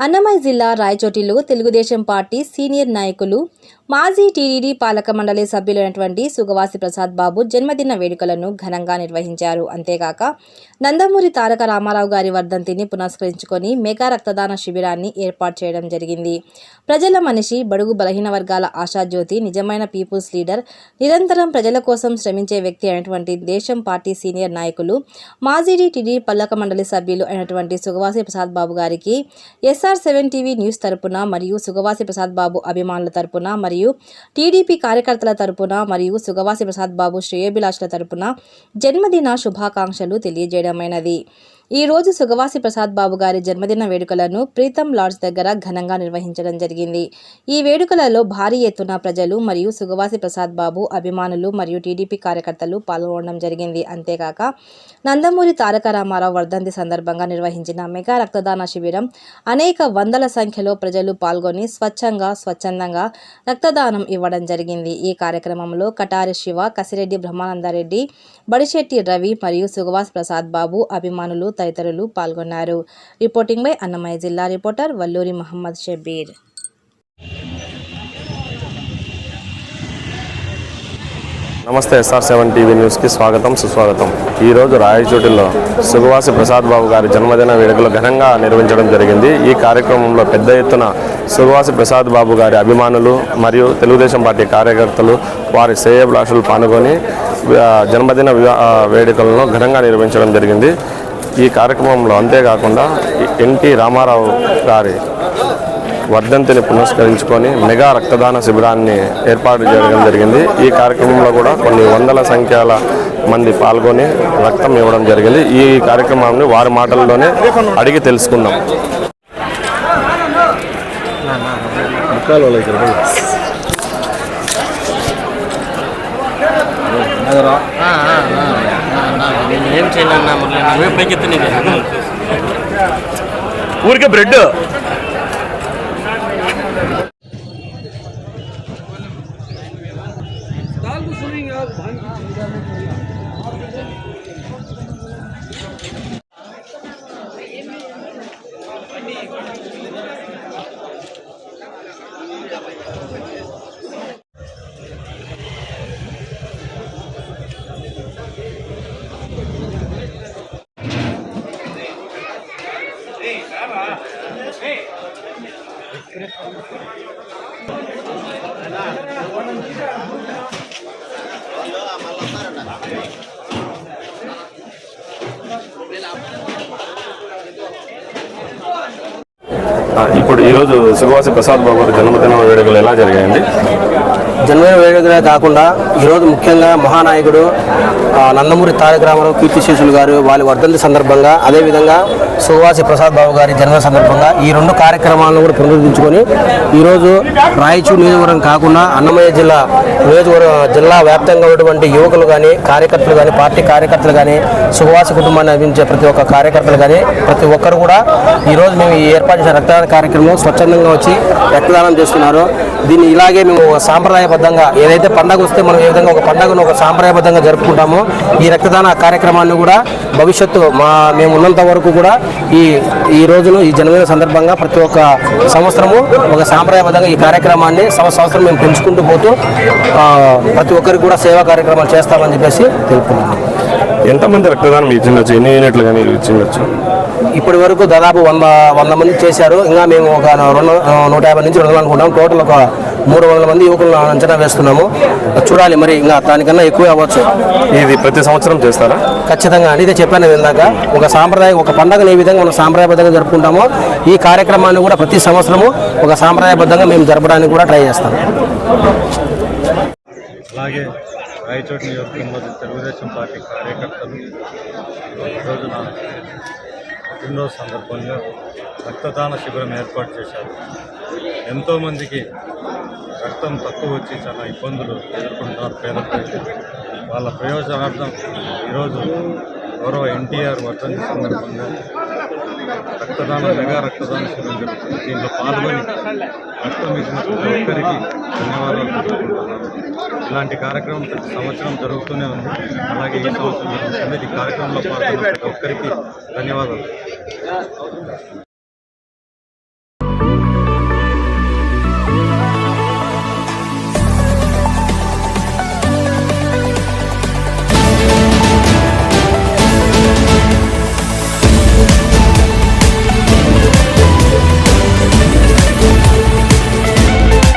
అన్నమయ్య జిల్లా రాయచోటిలో Telugu Desam party senior నాయకులు మాజీ టీడీడీ పాలక మండలి సభ్యులైనటువంటి సుగవాసి ప్రసాద్ బాబు జన్మదిన వేడుకలను ఘనంగా నిర్వహించారు. అంతేకాక నందమూరి తారక రామారావు గారి వర్ధంతిని పునస్కరించుకొని మెగా రక్తదాన శిబిరాన్ని ఏర్పాటు చేయడం జరిగింది. ప్రజల మనిషి బడుగు బలహీన వర్గాల ఆశాజ్యోతి నిజమైన పీపుల్స్ లీడర్ నిరంతరం ప్రజల కోసం శ్రమించే వ్యక్తి అయినటువంటి దేశం పార్టీ సీనియర్ నాయకులు మాజీ టీడీ పాలక మండలి సభ్యులు అయినటువంటి సుగవాసి ప్రసాద్ బాబు గారికి ఎస్ఆర్ సెవెన్ టీవీ న్యూస్ తరపున మరియు సుగవాసి ప్రసాద్ బాబు అభిమానుల తరపున మరియు టీడీపీ కార్యకర్తల తరపున మరియు సుగవాసి ప్రసాద్ బాబు శ్రేయభిలాషుల తరపున జన్మదిన శుభాకాంక్షలు తెలియజేయడమైనది. ఈ రోజు సుగవాసి ప్రసాద్ బాబు గారి జన్మదిన వేడుకలను ప్రీతం లాడ్జ్ దగ్గర ఘనంగా నిర్వహించడం జరిగింది. ఈ వేడుకలలో భారీ ఎత్తున ప్రజలు మరియు సుగవాసి ప్రసాద్ బాబు అభిమానులు మరియు టీడీపీ కార్యకర్తలు పాల్గొనడం జరిగింది. అంతేకాక నందమూరి తారక రామారావు వర్ధంతి సందర్భంగా నిర్వహించిన మెగా రక్తదాన శిబిరం అనేక వందల సంఖ్యలో ప్రజలు పాల్గొని స్వచ్ఛంగా స్వచ్ఛందంగా రక్తదానం ఇవ్వడం జరిగింది. ఈ కార్యక్రమంలో కటారి శివ కసిరెడ్డి బ్రహ్మానందరెడ్డి బడిశెట్టి రవి మరియు సుగవాస్ ప్రసాద్ బాబు అభిమానులు తదితరులు పాల్గొన్నారు. రిపోర్టింగ్ బై అన్నమయ్య జిల్లా రిపోర్టర్ వల్లూరి మహమ్మద్ షబీర్. నమస్తే ఎస్ఆర్ సెవెన్ టీవీ న్యూస్కి స్వాగతం సుస్వాగతం. ఈరోజు రాయచోటిలో సుగవాసి ప్రసాద్ బాబు గారి జన్మదిన వేడుకలు ఘనంగా నిర్వహించడం జరిగింది. ఈ కార్యక్రమంలో పెద్ద ఎత్తున సుగవాసి ప్రసాద్ బాబు గారి అభిమానులు మరియు తెలుగుదేశం పార్టీ కార్యకర్తలు వారి శ్రేయభిలాషులు పాల్గొని జన్మదిన వేడుకలను ఘనంగా నిర్వహించడం జరిగింది. ఈ కార్యక్రమంలో అంతేకాకుండా ఎన్టీ రామారావు గారి వర్ధంతిని పునస్కరించుకొని మెగా రక్తదాన శిబిరాన్ని ఏర్పాటు చేయడం జరిగింది. ఈ కార్యక్రమంలో కూడా కొన్ని వందల సంఖ్యల మంది పాల్గొని రక్తం ఇవ్వడం జరిగింది. ఈ కార్యక్రమాన్ని వారి మాటల్లోనే అడిగి తెలుసుకుందాం. ఏం చేయనన్నా మురళి నువ్వే పైకి ఎత్తునీది ఊరికే బ్రెడ్ ఇప్పుడు ఈరోజు సుభాష ప్రసాద్ బాబు గారి జన్మదిన వేడుకలు ఎలా జరిగాయండి? జన్మదిన వేడుకలే కాకుండా ఈరోజు ముఖ్యంగా మహానాయకుడు నందమూరి తారక రామారావు కీర్తిశేషులు గారు వాళ్ళ వర్ధంతి సందర్భంగా అదేవిధంగా సువాసి ప్రసాద్ బాబు గారి జన్మ సందర్భంగా ఈ రెండు కార్యక్రమాలను కూడా పునరుద్ధరించుకొని ఈరోజు రాయచూరు నియోజకవర్గం కాకుండా అన్నమయ్య జిల్లా నియోజకవర్గం జిల్లా వ్యాప్తంగా ఉన్నటువంటి యువకులు కానీ కార్యకర్తలు కానీ పార్టీ కార్యకర్తలు కానీ సువాసి కుటుంబాన్ని అందించే ప్రతి ఒక్క కార్యకర్తలు కానీ ప్రతి ఒక్కరు కూడా ఈరోజు మేము ఏర్పాటు చేసిన రక్తదాన కార్యక్రమం స్వచ్ఛందంగా వచ్చి రక్తదానం చేస్తున్నారు. దీన్ని ఇలాగే మేము సాంప్రదాయ విధంగా ఏదైతే పండగ వస్తే మనం ఏ విధంగా ఒక పండగను ఒక సాంప్రదాయబద్ధంగా జరుపుకుంటామో ఈ రక్తదాన కార్యక్రమాన్ని కూడా భవిష్యత్తు మా మేము ఉన్నంత వరకు కూడా ఈ ఈ రోజును ఈ జన్మదిన సందర్భంగా ప్రతి ఒక్క సంవత్సరము ఒక సాంప్రదాయబద్ధంగా ఈ కార్యక్రమాన్ని సంవత్సరం మేము పెంచుకుంటూ పోతూ ప్రతి ఒక్కరికి కూడా సేవా కార్యక్రమాలు చేస్తామని చెప్పేసి తెలుపుతున్నాను ఎంతమంది రక్తదానం ఇచ్చిండొచ్చు ఎన్ని యూనిట్లు కానీ ఇచ్చిండొచ్చు ఇప్పటి వరకు దాదాపు వంద వంద మంది చేశారు. ఇంకా మేము ఒక రెండు నూట యాభై నుంచి రెండు వందలు అనుకుంటాం. టోటల్ ఒక మూడు వందల మంది యువకులను అంచనా వేస్తున్నాము. చూడాలి మరి ఇంకా దానికన్నా ఎక్కువ అవ్వచ్చు. ఇది ప్రతి సంవత్సరం చేస్తారా? ఖచ్చితంగా అని ఇదే చెప్పాను ఇందాక. ఒక సాంప్రదాయ ఒక పండుగను ఏ విధంగా మనం సాంప్రదాయబద్ధంగా జరుపుకుంటామో ఈ కార్యక్రమాన్ని కూడా ప్రతి సంవత్సరము ఒక సాంప్రదాయబద్ధంగా మేము జరపడానికి కూడా ట్రై చేస్తాం. అలాగే రాయచోటి నియోజకవర్గంలో తెలుగుదేశం పార్టీ కార్యకర్తలు ఈరోజు నా పుట్టినరోజు సందర్భంగా రక్తదాన శిబిరం ఏర్పాటు చేశారు. ఎంతోమందికి రక్తం తక్కువ వచ్చి చాలా ఇబ్బందులు ఎదుర్కొంటున్నారు పేద ప్రజలు. వాళ్ళ ప్రయోజనార్థం ఈరోజు గౌరవ ఎన్టీఆర్ వర్ధంతి సందర్భంగా రక్తదాన మెగా రక్తదాన శిబిరం జరుగుతుంది. దీంట్లో పాల్గొని రక్తం ఇచ్చిన ప్రతి ఒక్కరికి ధన్యవాదాలు ఇలాంటి కార్యక్రమం ప్రతి సంవత్సరం జరుగుతూనే ఉంది. అలాగే ఈ సంవత్సరం జరుగుతుంది. ఈ కార్యక్రమంలో పాల్గొన్న ప్రతి ఒక్కరికి ధన్యవాదాలు. 你看高兴